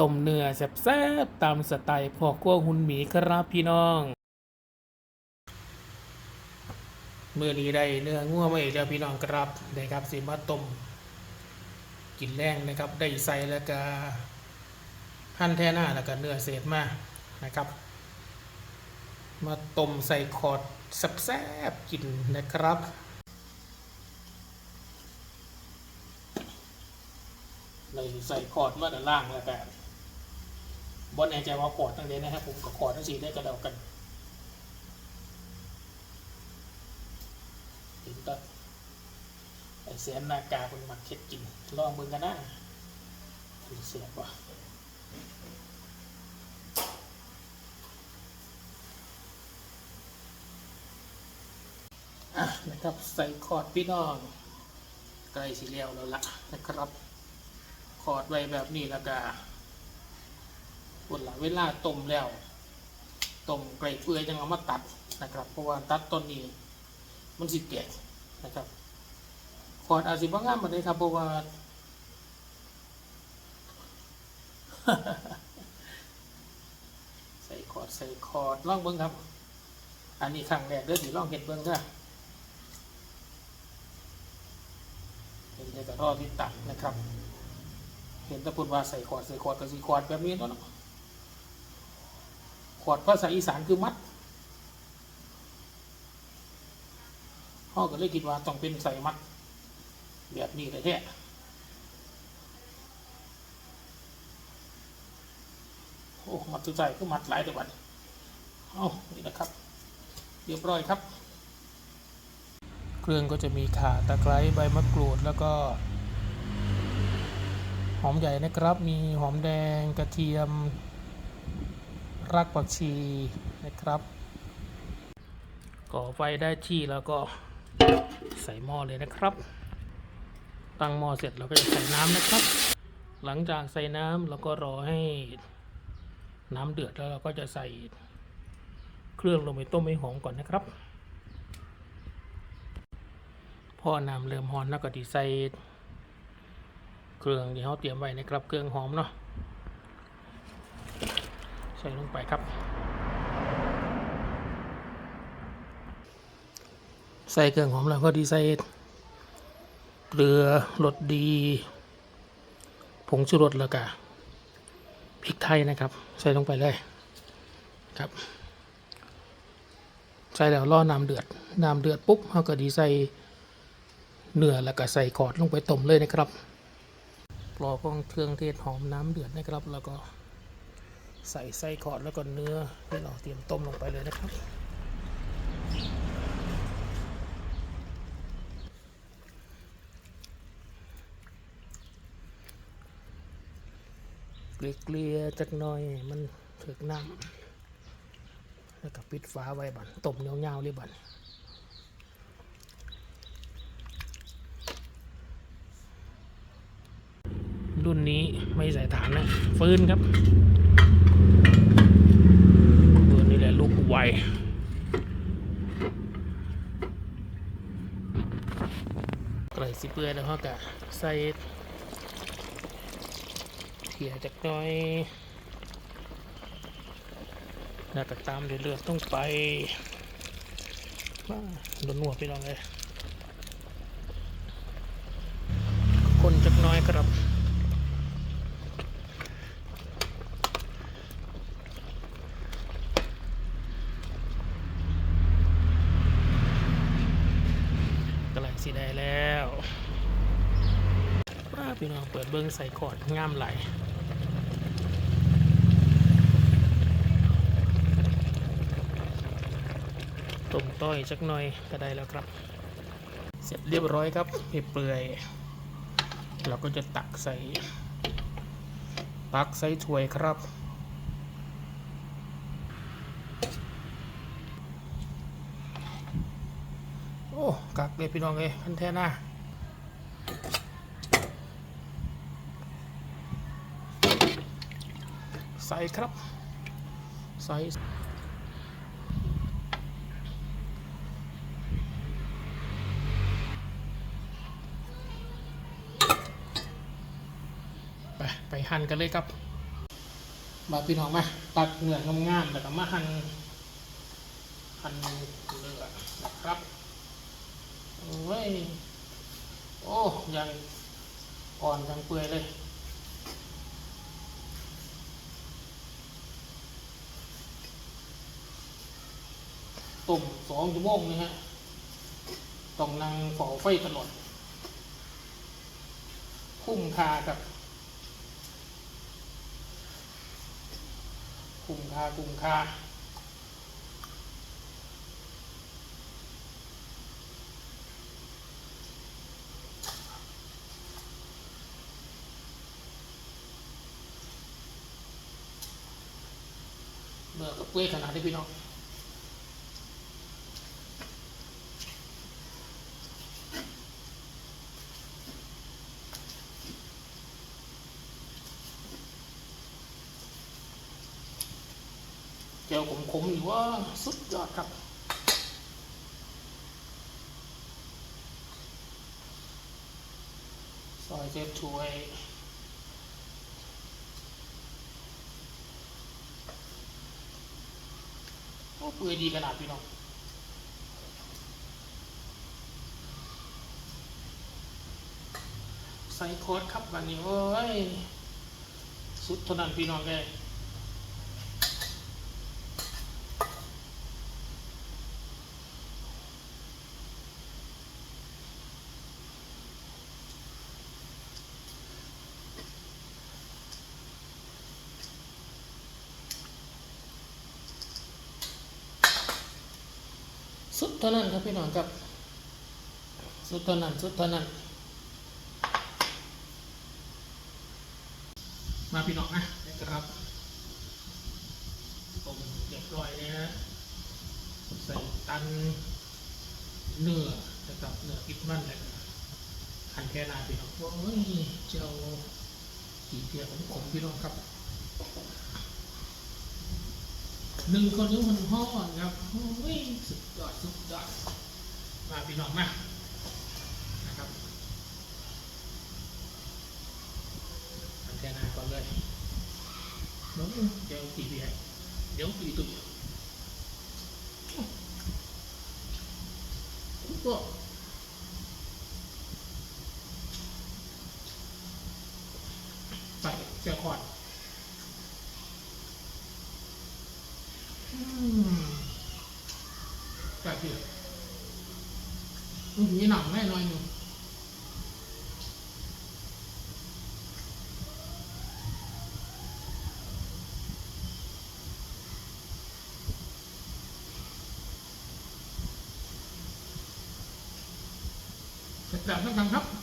ต้มเนื้อแซ่บๆตามสไตล์พ่อครัวหุ่นหมีครับพี่น้องเมื่อนี้ได้เนื้องัวมาอีกแล้วพี่น้องครับได้ครับสิมาต้มกินแรงนะครับได้ใส่แล้วก็หั่นแท่หน้าแล้วก็เนื้อเศษมานะครับ มาต้มใส่คอร์ดแซ่บๆกินนะครับเลยใส่คอร์ดมาด้านล่างแล้วกัน บนแน่ใจว่าคอดตั้งเดนนะครับผมกับคอดทั้งสี่ได้กระเดากันถึงตัดไอเสียนนากาเป็นมักเค็ดกินลองมึงกันนะเสียบว่ะนะครับใส่คอร์ดพี่น้องใกล้สิเลี้ยวแล้วละนะครับคอร์ดไว้แบบนี้แล้วก็ บนลังเวลาต้มแล้วต้มไก่เปื่อยจังเอามาตัดนะครับ เพราะว่าตัดต้นนี้มันสิแก่นะครับคอดอาจสิบ่งามมาเลยครับเพราะว่าใส่คอดใส่คอดลองเบิ้งครับ อันนี้ครั้งแรกเด้อสิลองเห็นเบิ้งเด้อเห็นแต่กระรอที่ตัดนะครับ เห็นตะพูดว่าใส่ขอดใส่ขอดกับสีขอดแบบนี้ตัวเนาะ ขอดภาษาอีสานคือมัดพ่อก็เลยคิดว่าต้องเป็นใส่มัด แบบนี้เลยแท้โอ้มัดสุดใจคือมัดหลายตัวบัดเอานี่นะครับเรียบร้อยครับเครื่องก็จะมีข่าตะไคร้ใบมะกรูดแล้วก็ หอมใหญ่นะครับ มีหอมแดงกระเทียม รากผักชีนะครับก่อไฟได้ที่แล้วก็ใส่หม้อเลยนะครับ ตั้งหม้อเสร็จเราก็จะใส่น้ำนะครับ หลังจากใส่น้ำเราก็รอให้น้ำเดือดแล้วเราก็จะใส่เครื่องลงไปต้มให้หอมก่อนนะครับ พอน้ำเริ่มหอนแล้วก็ดีใส่เครื่องที่เขาเตรียมไว้นะครับ เครื่องหอมเนาะ ใส่ลงไปครับ ใส่เครื่องหอมแล้วก็ดีใส่เกลือรสดี ผงชูรสแล้วก็พริกไทยนะครับ ใส่ลงไปเลยครับใส่แล้วรอน้ำเดือดน้ำเดือดปุ๊บเขาก็ดีใส่เนื้อแล้วก็ใส่กอดลงไปต้มเลยนะครับรอของเครื่องเทศหอมน้ำเดือดนะครับ แล้วก็ ใส่ไส้กอดแล้วก็เนื้อที่เราเตรียมต้มลงไปเลยนะครับ เกลี่ยจักหน่อยมันถึกน้ำแล้วก็ปิดฝาไว้บันต้มยาๆเลยบันรุ่นนี้ไม่ใส่ฐานนะ ฟื้นครับตัวนี้แหละลูก ไวไก่สิเปื่อยแล้วก็ใส่เขี่ยจากน้อยแล้วก็ตามเลือดต้องไปว้าโดนหัวไปลองเลย คนจักน้อยครับ กำลัง สีได้แล้วป้าพี่น้องเปิดเบิ้งใส่ขอดงามไหลต้มต้อยจักหน่อยก็ได้แล้วครับ เสร็จเรียบร้อยครับเปื่อยเราก็จะตักใส่ตักใส่ถ้วยครับ อ้กักเลยพี่น้องเลยพันแท้หน้าใส่ครับ ใส่ไปไปหั่นกันเลยครับบาดพี่น้องมา ตัดเนื้องามๆแล้วก็มาหั่นหั่นเนื้อนะครับ โอ้ย โอ้ยังอ่อนยังเปื่อยเลยต้มสองชั่วโมงนี่ฮะต้องนั่งฝ้าไฟตลอดคุ้มค่ากับคุ้มค่าคุ้มค่า เมื่อกับเปื่อยขนาดนี้พี่น้องเจียวขมๆอยู่ว่าสุดยอดครับซอยเจ็บช่วย โอ้ เปื่อยดีขนาดพี่น้องใส่โค้ดครับวันนี้โอ้ยสุดเท่านั้นพี่น้องเลย สุดเท่านั้นครับพี่น้องครับ สุดเท่านั้นสุดเท่านั้น มาพี่น้องนะครับผมเรียบร้อยเลยนะใส่ตันเนื้อนะครับเนื้อพิษมันเลยขันแค่นาพี่น้องโอ้ยเจ้าขีเทียของผมพี่น้องครับ หนึ่งคนนี้มันห้อนครับโอ้ยสุดยอดสุดยอดมาพี่น้องมานะครับอันแค่นาก่อนเลยเดี๋ยวเดี๋ยวตีพี่ให้เดี๋ยวตีตุ้ยก็ใส่เสียขอด อืม แบบเดียวอืมมีหนังแน่นอนอยู่เสร็จแล้วท่านผู้ชมครับ